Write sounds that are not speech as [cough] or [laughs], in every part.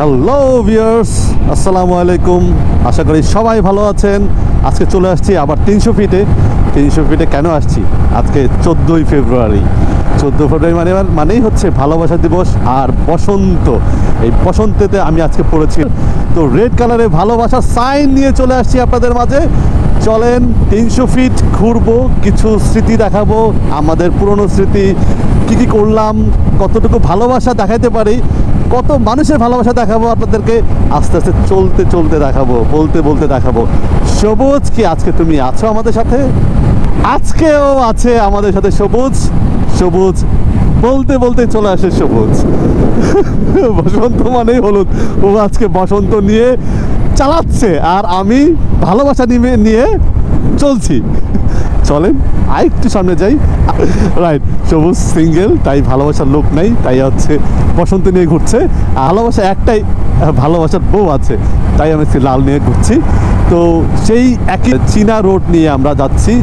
Hello viewers আসসালামু আলাইকুম। আশা করি সবাই ভালো আছেন। আজকে চলে আসছি আবার তিনশো ফিটে। তিনশো ফিটে কেন আসছি? আজকে চোদ্দোই ফেব্রুয়ারি। চোদ্দ ফেব্রুয়ারি মানে মানেই হচ্ছে ভালোবাসা দিবস আর বসন্ত। এই বসন্তেতে আমি আজকে পড়েছি। তো রেড কালারে ভালোবাসা সাইন নিয়ে চলে আসছি আপনাদের মাঝে। চলেন তিনশো ফিট ঘুরবো, কিছু স্মৃতি দেখাবো। আমাদের পুরনো স্মৃতি, কি কি করলাম, কতটুকু ভালোবাসা দেখাইতে পারি কত মানুষের ভালোবাসা দেখাবো আপনাদেরকে? আস্তে আস্তে চলতে চলতে দেখাবো, বলতে বলতে দেখাবো। সবুজ কি আজকে তুমি আছো আমাদের সাথে? আজকেও আছে আমাদের সাথে সবুজ সবুজ, বলতে বলতে চলে আসে সবুজ। বসন্ত মানেই হলুদ। ও আজকে বসন্ত নিয়ে চালাচ্ছে, আর আমি ভালোবাসা নিয়ে নিয়ে চলছি। চলেন আর একটু সামনে যাই। রাইট সবুজ সিঙ্গেল তাই ভালোবাসার লোক নেই, তাই হচ্ছে বসন্ত নিয়ে ঘুরছে। ভালোবাসা একটাই, ভালোবাসার বউ আছে, তাই আমি লাল নিয়ে ঘুরছি। তো সেই একই চীনা রোড নিয়ে আমরা যাচ্ছি।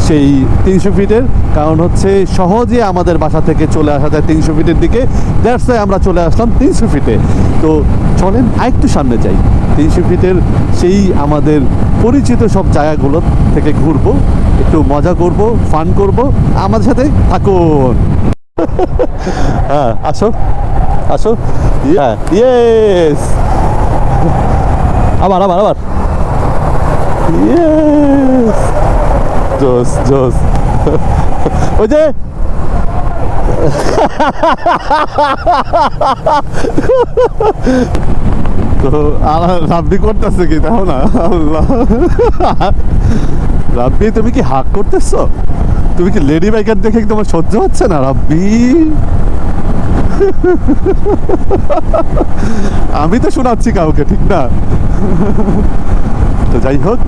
সেই তিনশো ফিটের কারণ হচ্ছে সহজে আমাদের বাসা থেকে চলে আসা যায় তিনশো ফিটের দিকে। দ্যাটস আমরা চলে আসলাম তিনশো ফিটে। তো চলেন আরেকটু সামনে যাই। তিনশো ফিটের সেই আমাদের পরিচিত সব জায়গাগুলো থেকে ঘুরবো একটু মজা করব ফান করব। আমাদের সাথে থাকুন। [laughs] হ্যাঁ আসো আসো। হ্যাঁ ইয়েস আবার আবার আবার। ইয়েস জোস জোস। ওই যে। তো রাব্বি করতেছে কি, তাও না? আল্লাহ। রাব্বি, তুমি কি হাক করতেছো? তুমি কি লেডি বাইকার দেখে তোমার সহ্য হচ্ছে না, রাব্বি? আমি তো শোনাচ্ছি কাউকে, ঠিক না? তো যাই হোক।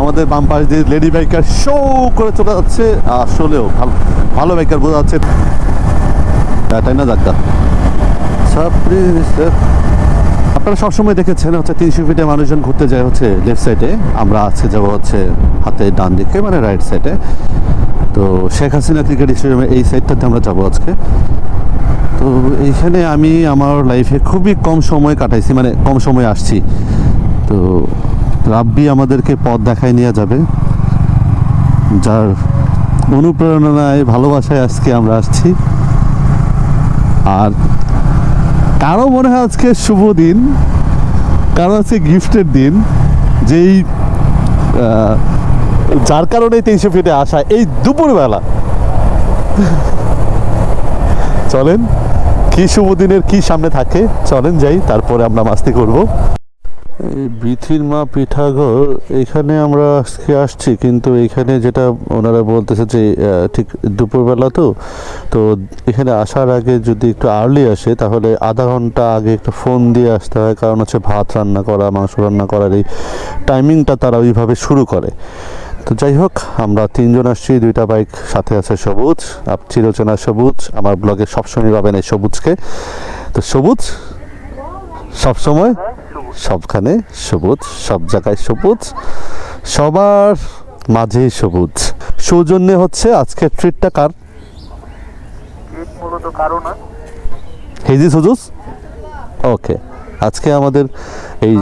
আমাদের বাম পাশ দিয়ে লেডি বাইকার শো করে চলে যাচ্ছে। আসলেও ভালো ভালো বাইকার বোঝা যাচ্ছে। তাই না ডাক্তার আপনারা সবসময় দেখেছেন হচ্ছে তিনশো ফিটে মানুষজন ঘুরতে যায় হচ্ছে লেফট সাইডে আমরা আজকে যাব হচ্ছে হাতে ডান দিকে মানে রাইট সাইডে তো শেখ হাসিনা ক্রিকেট স্টেডিয়ামে এই সাইডটাতে আমরা যাব আজকে। তো এইখানে আমি আমার লাইফে খুবই কম সময় কাটাইছি মানে কম সময় আসছি। তো রাব্বি আমাদেরকে পথ দেখায় নিয়ে যাবে, যার অনুপ্রেরণায়, ভালোবাসায় আজকে আমরা আসছি। আর কারও মনে হয় আজকে শুভ দিন, কারও আজকে গিফটের দিন, যেই যার কারণে তিনশো ফিটে আসা, এই দুপুরবেলা। চলেন, কি শুভ দিনের কি সামনে থাকে, চলেন যাই, তারপরে আমরা মাস্তি করব। এই বিথির মা পিঠাঘর, এখানে আমরা আজকে আসছি, কিন্তু এখানে যেটা ওনারা বলতেছে যে ঠিক দুপুরবেলা তো তো এখানে আসার আগে যদি একটু আর্লি আসে, তাহলে আধা ঘণ্টা আগে একটু ফোন দিয়ে আসতে হয়, কারণ হচ্ছে ভাত রান্না করা, মাংস রান্না করার এই টাইমিংটা তারা ওইভাবে শুরু করে। তো যাই হোক, আমরা তিনজন আসছি, দুইটা বাইক সাথে আছে সবুজ, আপ চিরচেনা সবুজ, আমার ব্লগে সবসময় পাবেন এই সবুজকে। তো সবুজ সবসময় সবখানে সবুজ সব জায়গায় সবুজ সবার মাঝেই সবুজ। সৌজন্যে হচ্ছে আজকে ট্রিটটা কার? হেজি সুজুস? ওকে আজকে আমাদের এই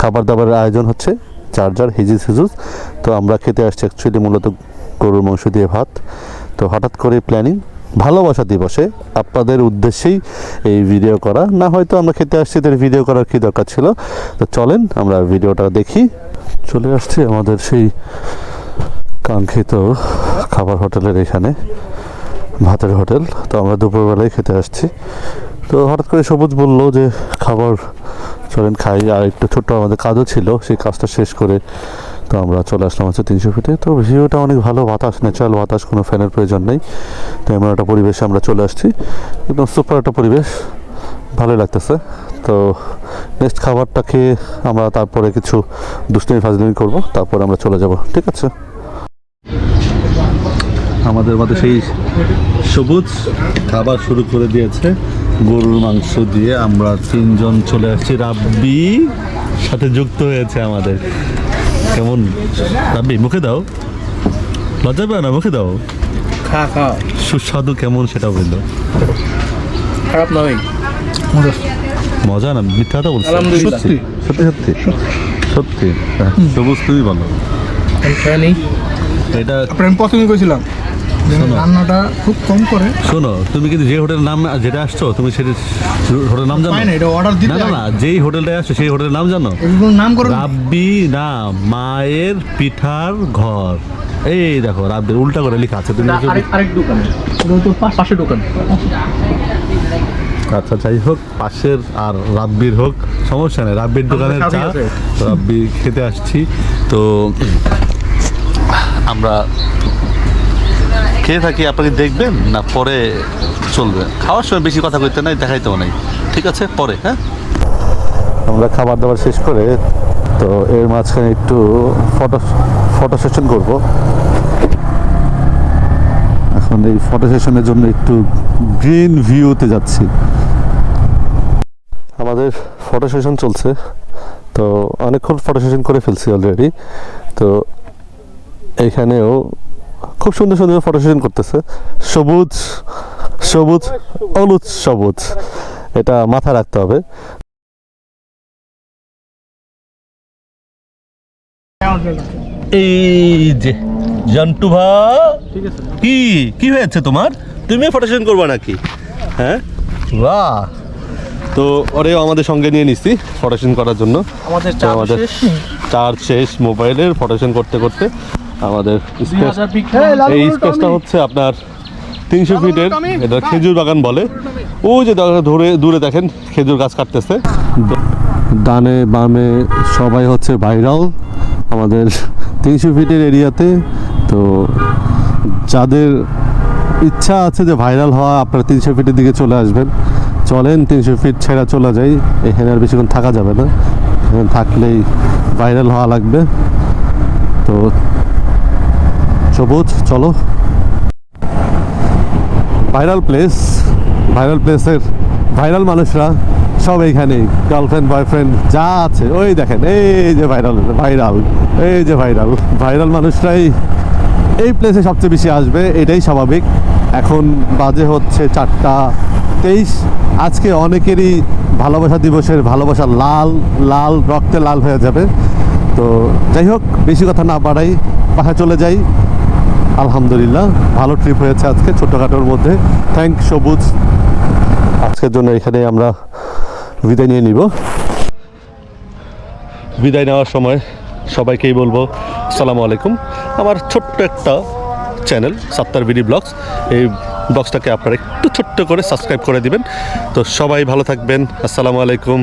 খাবার দাবারের আয়োজন হচ্ছে চার্জার হেজি সুজুস। তো আমরা খেতে আসছি অ্যাকচুয়ালি মূলত গরুর মাংস দিয়ে ভাত। তো হঠাৎ করে প্ল্যানিং ভালোবাসা দিবসে আপনাদের উদ্দেশ্যেই এই ভিডিও করা। না হয়তো আমরা খেতে আসছি তার ভিডিও করার কি দরকার ছিল? তো চলেন, আমরা ভিডিওটা দেখি। চলে আসছি আমাদের সেই কাঙ্ক্ষিত খাবার হোটেলের এখানে, ভাতের হোটেল। তো আমরা দুপুরবেলায় খেতে আসছি। তো হঠাৎ করে সবুজ বলল যে, খাবার চলেন, খাই। আর একটু ছোট্ট আমাদের কাজও ছিল, সেই কাজটা শেষ করে তো আমরা চলে আসলাম হচ্ছে তিনশো ফিটে তো ভিউটা অনেক ভালো, বাতাস ন্যাচারাল বাতাস, কোনো ফ্যানের প্রয়োজন নেই। তো এমন একটা পরিবেশে আমরা চলে আসছি। একদম সুপার একটা পরিবেশ। ভালোই লাগতেছে। তো নেক্সট খাবারটা খেয়ে আমরা তারপরে কিছু দুষ্টমি, ফাজলিমি করব। তারপরে আমরা চলে যাব। ঠিক আছে? আমাদের মধ্যে সেই সবুজ খাবার শুরু করে দিয়েছে। গরুর মাংস দিয়ে আমরা তিনজন চলে আসছি। রাব্বি সাথে যুক্ত হয়েছে আমাদের। কেমন? রাব্বি মুখে দাও। লজ্জা পাও না মুখে দাও। খা খা। সুস্বাদু কেমন সেটা বলল। খারাপ নয় মজা। না মিথ্যা কথা বলছি। সত্যি সত্যি সত্যি সত্যি। সবুজ তুমি ভালো। এটা প্রেম আমি করেছিলাম কইছিলাম। রান্নাটা খুব কম করে। শোনো তুমি কিন্তু যে হোটেলের নাম যেটা আসছো তুমি সেটা হোটেলের নাম জানো? না এটা অর্ডার দিতে না না যেই হোটেলটায় আসছো সেই হোটেলের নাম জানো? নাম করে রাব্বি না মায়ের পিঠার ঘর। এই দেখো রাব্বির উল্টা করে লেখা আছে তুমি আরেক আরেক দোকান। তো পাশে দোকান। আচ্ছা যাই হোক পাশের আর রাব্বির হোক সমস্যা নেই। রাব্বির দোকানের চা রাব্বি খেতে আসছি। তো আমরা খেয়ে থাকি আপনাকে দেখবেন না, পরে চলবে। খাওয়ার সময় বেশি কথা কইতে নাই, দেখাইতেও নাই। ঠিক আছে? পরে হ্যাঁ? আমরা খাবার দাবার শেষ করে তো এর মাঝখানে একটু ফটো ফটো সেশন করব। এখন এই ফটো সেশনের জন্য একটু গ্রিন ভিউতে যাচ্ছি। আমাদের ফটো সেশন চলছে। তো অনেকক্ষণ ফটো সেশন করে ফেলছি অলরেডি। তো এখানেও খুব সুন্দর সুন্দর ফটো সেশন করতেছে। সবুজ সবুজ হলুদ সবুজ। এটা মাথায় রাখতে হবে। এই যে জন্টু ভা কি কি হয়েছে তোমার? তুমি ফটো সেশন করবে নাকি? হ্যাঁ? বাহ। তো ওরেও আমাদের সঙ্গে নিয়ে নিছি ফটো সেশন করার জন্য। আমাদের চার্জ শেষ মোবাইলের ফটো সেশন করতে করতে। আমাদের স্পেস এই স্পেসটা হচ্ছে আপনার তিনশো ফিটের এটা খেজুর বাগান বলে। ওই যে ধরে দূরে দেখেন খেজুর গাছ কাটতেছে। ডানে বামে সবাই হচ্ছে ভাইরাল। আমাদের তিনশো ফিটের এরিয়াতে। তো যাদের ইচ্ছা আছে যে ভাইরাল হওয়া আপনারা তিনশো ফিটের দিকে চলে আসবেন। চলেন তিনশো ফিট ছেড়া চলে যাই। এখানে আর বেশিক্ষণ থাকা যাবে না। এখানে থাকলেই ভাইরাল হওয়া লাগবে। তো সবুজ, চলো। ভাইরাল প্লেস ভাইরাল প্লেসের ভাইরাল মানুষরা সব এইখানেই গার্লফ্রেন্ড বয়ফ্রেন্ড যা আছে। ওই দেখেন, এই যে ভাইরাল ভাইরাল এই যে ভাইরাল ভাইরাল মানুষরাই এই প্লেসে সবচেয়ে বেশি আসবে, এটাই স্বাভাবিক। এখন বাজে হচ্ছে চারটা তেইশ। আজকে অনেকেরই ভালোবাসা দিবসের ভালোবাসা লাল লাল, রক্তে লাল হয়ে যাবে। তো যাই হোক, বেশি কথা না বাড়াই বাসায় চলে যাই। আলহামদুলিল্লাহ, ভালো ট্রিপ হয়েছে আজকে ছোটোখাটোর মধ্যে। থ্যাংক সবুজ। আজকের জন্য এখানে আমরা বিদায় নিয়ে নিব। বিদায় নেওয়ার সময় সবাইকেই বলব, আসসালামু আলাইকুম। আমার ছোট্ট একটা চ্যানেল সাত্তার বিডি ব্লগস। এই ব্লগসটাকে আপনারা একটু ছোট্ট করে সাবস্ক্রাইব করে দিবেন। তো সবাই ভালো থাকবেন। আসসালামু আলাইকুম।